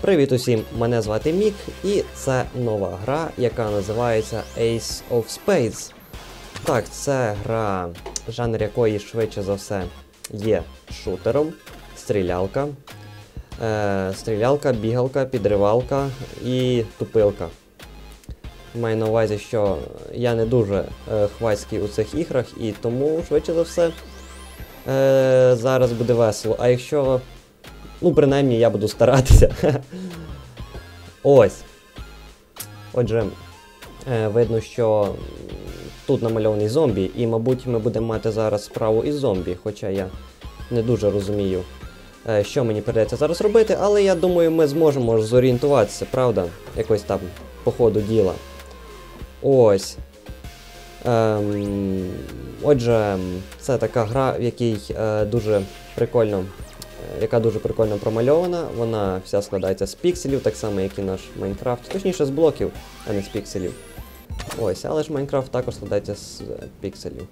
Привіт усім! Мене звати Мік, і це нова гра, яка називається Ace of Spades. Так, це гра, жанр якої швидше за все є шутером, стрілялка, е, стрілялка, бігалка, підривалка і тупилка. Маю на увазі, що я не дуже е, хвацький у цих іграх, і тому, швидше за все, е, зараз буде весело. А якщо Ну, принаймні, я буду старатися. Ось. Отже, е, видно, що тут намальований зомбі, і, мабуть, ми будемо мати зараз справу із зомбі, хоча я не дуже розумію, е, що мені прийдеться зараз робити, але я думаю, ми зможемо зорієнтуватися, правда? Якось там по ходу діла. Ось. Ем, отже, це така гра, в якій е, дуже прикольно яка дуже прикольно промальована. Вона вся складається з пікселів, так само, як і наш Майнкрафт. Точніше, з блоків, а не з пікселів. Ось, але ж Майнкрафт також складається з е, пікселів.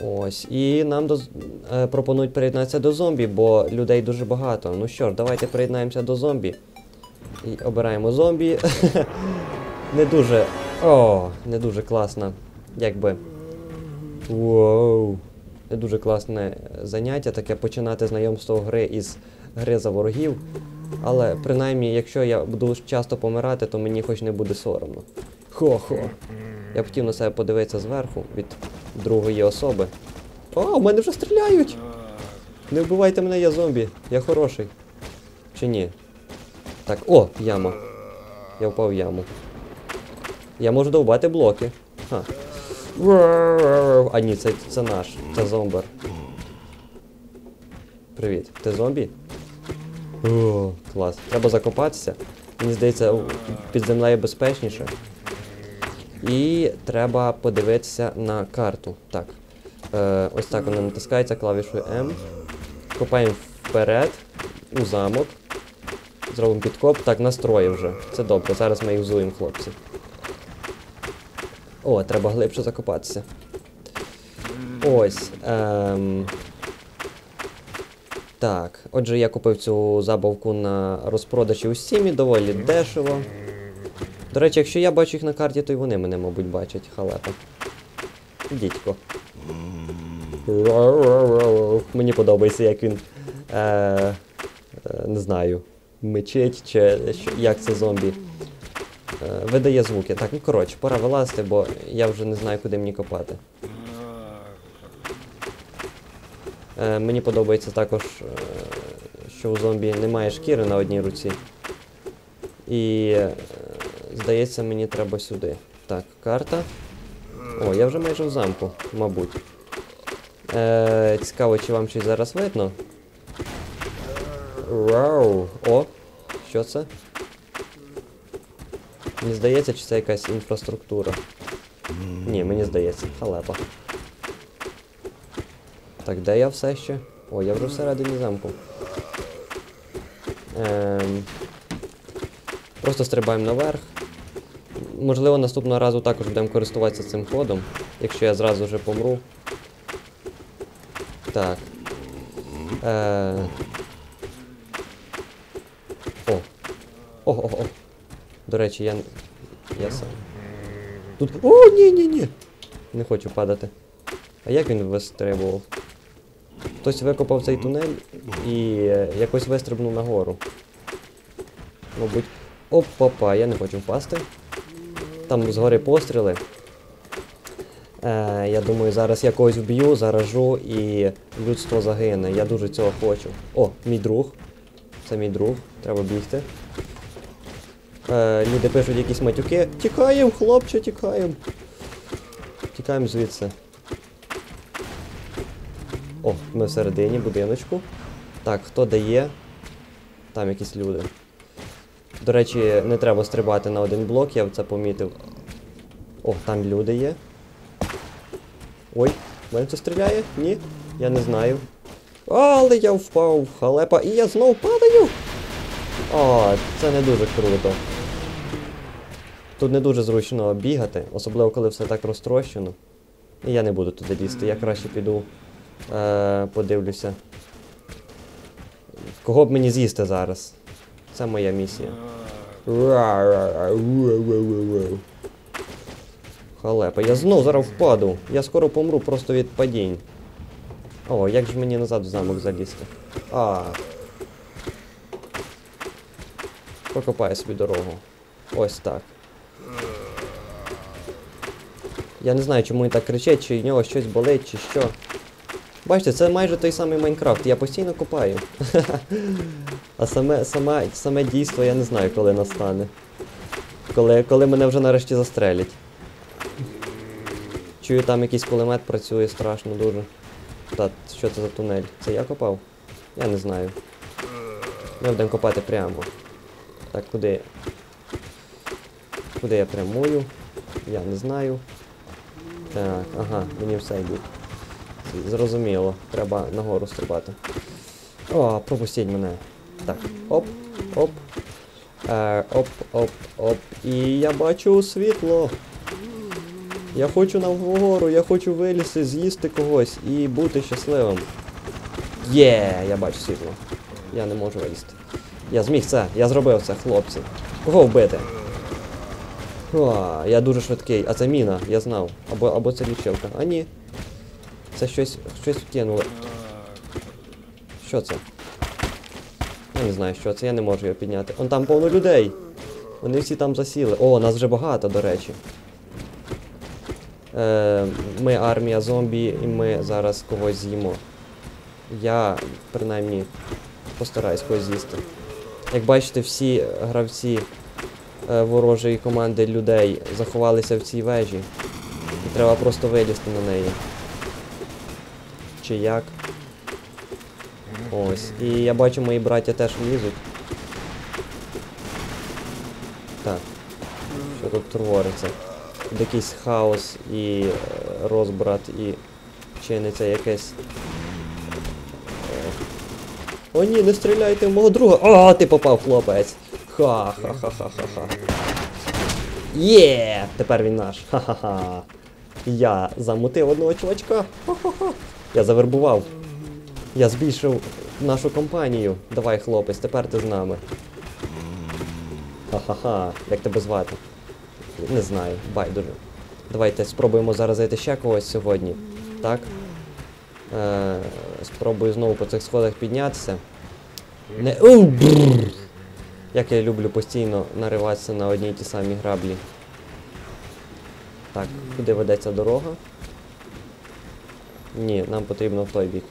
Ось. І нам доз... е, пропонують приєднатися до зомбі, бо людей дуже багато. Ну що ж, давайте приєднаємося до зомбі. І обираємо зомбі. не дуже. О, не дуже класно. Якби. Воу. Не дуже класне заняття, таке починати знайомство гри із гри за ворогів. Але принаймні, якщо я буду часто помирати, то мені хоч не буде соромно. Хо-хо. Я б хотів на себе подивитися зверху від другої особи. О, у мене вже стріляють! Не вбивайте мене, я зомбі. Я хороший. Чи ні? Так, о, яма. Я впав в яму. Я можу довбати блоки. Ха. А ні, це, це наш, це зомбер. Привіт. Ти зомбі? О, клас. Треба закопатися. Мені здається, під землею безпечніше. І треба подивитися на карту. Так. Е, ось так вона натискається клавішою М. Копаємо вперед, у замок. Зробимо підкоп. Так, настрої вже. Це добре. Зараз ми їх взуємо, хлопці. О, треба глибше закопатися. Ось. Ем... Так, отже, я купив цю забавку на розпродажі у Стімі, доволі дешево. До речі, якщо я бачу їх на карті, то й вони мене, мабуть, бачать, халепа. Дідько. Мені подобається, як він. Е, е, не знаю. Мечить чи як це зомбі. Е, видає звуки. Так, ну коротше, пора вилазити, бо я вже не знаю, куди мені копати. Е, мені подобається також, е, що у зомбі немає шкіри на одній руці. І е, здається, мені треба сюди. Так, карта. О, я вже майже в замку, мабуть. Е, цікаво, чи вам щось зараз видно. Вау! О! Що це? Мені здається, чи це якась інфраструктура. Ні, мені здається, халепа. Так, де я все ще? О, я вже всередині замку. Ем... Просто стрибаємо наверх. Можливо, наступного разу також будемо користуватися цим ходом, якщо я зразу вже помру. Так. Е... О. О-о-о. До речі, я. Я сам. Тут. О, ні, ні, ні. Не хочу падати. А як він вистрибував? Хтось викопав цей тунель і е, якось вистрибнув нагору. Мабуть. Оп-папа, я не хочу впасти. Там згори постріли. Е, я думаю, зараз я когось вб'ю, заражу і людство загине. Я дуже цього хочу. О, мій друг. Це мій друг. Треба бігти. Е, люди пишуть якісь матюки. Тікаємо, хлопче, тікаємо. Тікаємо звідси. О, ми всередині будиночку. Так, хто дає? Там якісь люди. До речі, не треба стрибати на один блок, я це помітив. О, там люди є. Ой, мене це стріляє? Ні? Я не знаю. Але я впав, халепа, і я знов падаю. О, це не дуже круто. Тут не дуже зручно бігати, особливо коли все так розтрощено. І я не буду туди лізти, я краще піду е, подивлюся. Кого б мені з'їсти зараз? Це моя місія. Халепа, я знов зараз впаду. Я скоро помру просто від падінь. О, як ж мені назад в замок залізти? А. Прокопаю собі дорогу. Ось так. Я не знаю, чому він так кричить, чи в нього щось болить, чи що. Бачите, це майже той самий Майнкрафт, я постійно копаю. а саме, саме, саме дійство я не знаю, коли настане. Коли, коли мене вже нарешті застрелять. Чую, там якийсь кулемет працює страшно дуже. Та що це за тунель? Це я копав? Я не знаю. Ми будемо копати прямо. Так, куди? Куди я прямую? Я не знаю. Так, ага, мені все йдуть. Зрозуміло, треба нагору стрибати. О, пропустіть мене. Так, оп, оп. Е, оп, оп, оп. І я бачу світло. Я хочу нагору, я хочу вилізти, з'їсти когось і бути щасливим. Є, я бачу світло. Я не можу вилізти. Я зміг це, я зробив це, хлопці. Кого вбити? О, я дуже швидкий. А це міна, я знав. Або, або це лічилка. А ні. Це щось, щось вкинули. Що це? Я не знаю, що це, я не можу його підняти. Он там повно людей. Вони всі там засіли. О, нас вже багато, до речі. Е, ми армія зомбі, і ми зараз когось з'їмо. Я, принаймні, постараюсь когось з'їсти. Як бачите, всі гравці е, ворожої команди людей заховалися в цій вежі. І треба просто вилізти на неї. Чи як? Ось. І я бачу, мої браття теж лізуть. Так. Що тут твориться? Тут якийсь хаос і е, розбрат, і чиниться якесь. О, ні, не стріляйте в мого друга. О, ти попав, хлопець. Ха-ха-ха-ха-ха-ха. Є! Тепер він наш. Ха-ха-ха. Я замутив одного чувачка. Ха-ха-ха. Я завербував. Я збільшив нашу компанію. Давай, хлопець, тепер ти з нами. Ха-ха-ха. Як тебе звати? Не знаю, байдуже. Давайте спробуємо заразити ще когось сьогодні. Так? Е, спробую знову по цих сходах піднятися. Не. Як я люблю постійно нариватися на одні й ті самі граблі. Так, куди ведеться дорога? Ні, нам потрібно в той бік.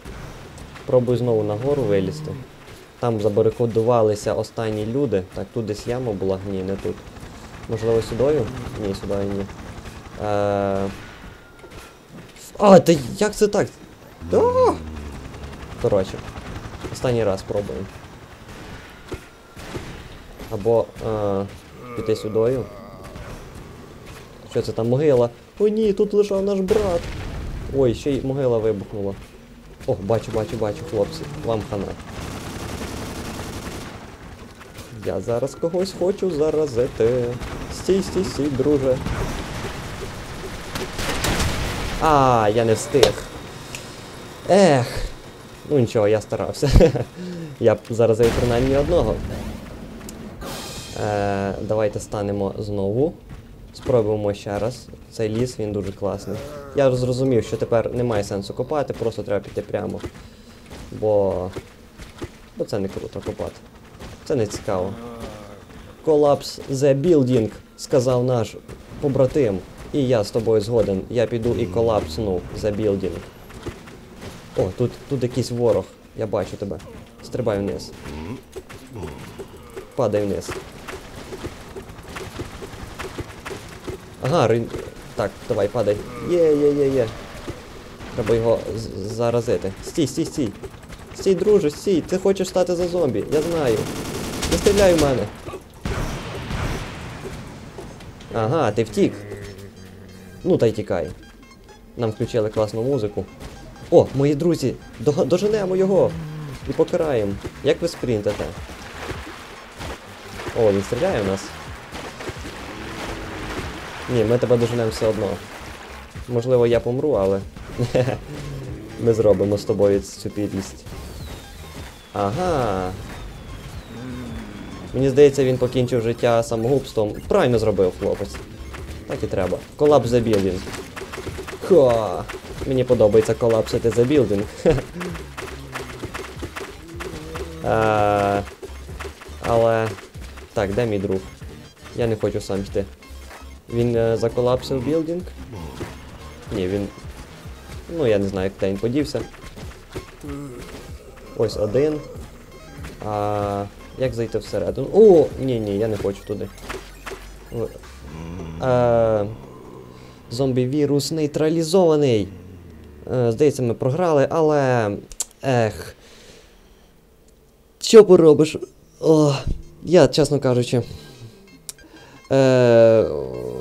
Пробую знову нагору вилізти. Там забарикодувалися останні люди. Так, тут десь яма була, ні, не тут. Можливо, сюдою? Ні, сюди ні. Е... А, та як це так? Да! Коротше, останній раз пробуємо. Або е... піти сюдою. Що це там могила? О ні, тут лежав наш брат. Ой, ще й могила вибухнула. О, бачу, бачу, бачу, хлопці. Вам хана. Я зараз когось хочу заразити. Стій, стій, стій, друже. А, я не встиг. Ех. Ну нічого, я старався. я б заразив принаймні одного. Е, давайте станемо знову. Спробуємо ще раз. Цей ліс, він дуже класний. Я зрозумів, що тепер немає сенсу копати, просто треба піти прямо. Бо. Бо це не круто копати. Це не цікаво. Collapse the building, сказав наш побратим. І я з тобою згоден. Я піду і колапсну the building. О, тут, тут якийсь ворог. Я бачу тебе. Стрибай вниз. Падай вниз. Ага, руйн... Так, давай, падай. Є, є, є, є. Треба його заразити. Стій, стій, стій. Стій, друже, стій. Ти хочеш стати за зомбі, я знаю. Не стріляй в мене. Ага, ти втік. Ну та й тікай. Нам включили класну музику. О, мої друзі, доженемо його і покараємо. Як ви спринтите? О, він стріляє в нас. Ні, ми тебе доженемо все одно. Можливо, я помру, але. ми зробимо з тобою цю підлість. Ага. Мені здається, він покінчив життя самогубством. Правильно зробив хлопець. Так і треба. Колапс за білдинг. Ха! Мені подобається колапсити за білдинг. Але. Так, де мій друг? Я не хочу сам йти. Він е, заколапсив білдинг? Ні, він. Ну, я не знаю, де він подівся. Ось один. А як зайти всередину? О, ні, ні, я не хочу туди. О, Е, зомбі-вірус нейтралізований. Е, здається, ми програли, але. Ех. Що поробиш? О, я, чесно кажучи. Е,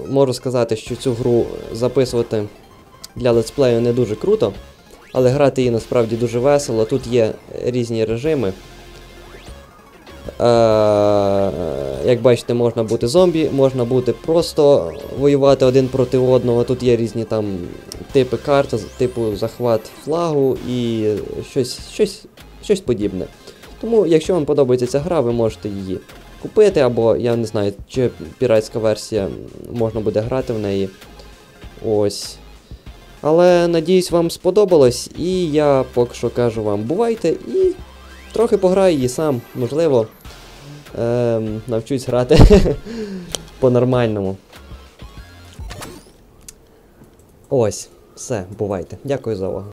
можу сказати, що цю гру записувати для летсплею не дуже круто, але грати її насправді дуже весело. Тут є різні режими. Е, як бачите, можна бути зомбі, можна бути просто воювати один проти одного. Тут є різні там типи карт, типу захват флагу і щось, щось, щось подібне. Тому, якщо вам подобається ця гра, ви можете її купити, або я не знаю, чи піратська версія можна буде грати в неї. Ось. Але надіюсь, вам сподобалось, і я поки що кажу вам бувайте і трохи пограю її сам, можливо. Ем, навчусь грати по-нормальному. Ось, все, бувайте. Дякую за увагу.